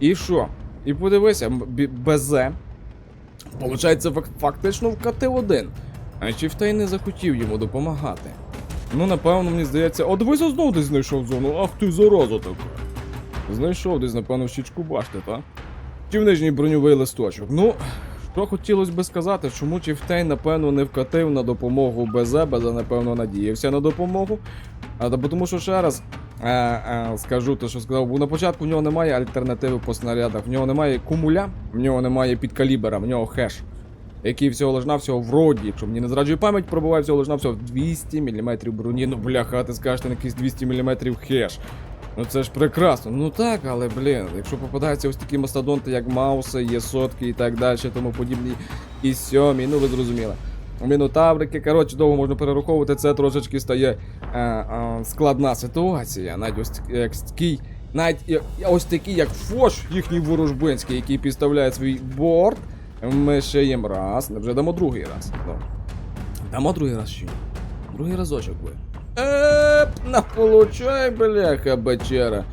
І що? І подивися, БЗ. Получається, фак- фактично вкатив один. А Чіфтей не захотів йому допомагати. Ну, напевно, мені здається, от ви знову десь знайшов зону, ах ти зараза така. Знайшов десь, напевно, в щічку башти, та? Чи в нижній броньовий листочок. Ну, що хотілося би сказати, чому Чіфтей, напевно, не вкатив на допомогу БЗ, БЗ, напевно, надіявся на допомогу. А тому що ще раз скажу те, що сказав, бо на початку в нього немає альтернативи по снарядах, в нього немає кумуля, в нього немає підкалібера, в нього хеш. Який всього лиш навсього вроді, якщо мені не зраджує пам'ять, пробуває всього лиш навсього 200 мм броні. Ну бляха, ти скажеш, на якийсь 200 мм хеш. Ну це ж прекрасно. Ну так, але блін, якщо попадаються ось такі мастодонти, як Мауси, є сотки і так далі, тому подібні, і сьомі, ну ви зрозуміли. Мінотаврики, коротше, довго можна перераховувати, це трошечки стає е, е, складна ситуація. Навіть ось такий, навіть ось такий, як Фош, їхній ворожбинський, який підставляє свій борт. Ми ще їм раз, вже дамо другий раз. Ну. Дамо другий раз ще. Другий разочок ви. Еп, на получай, бляха, бачера.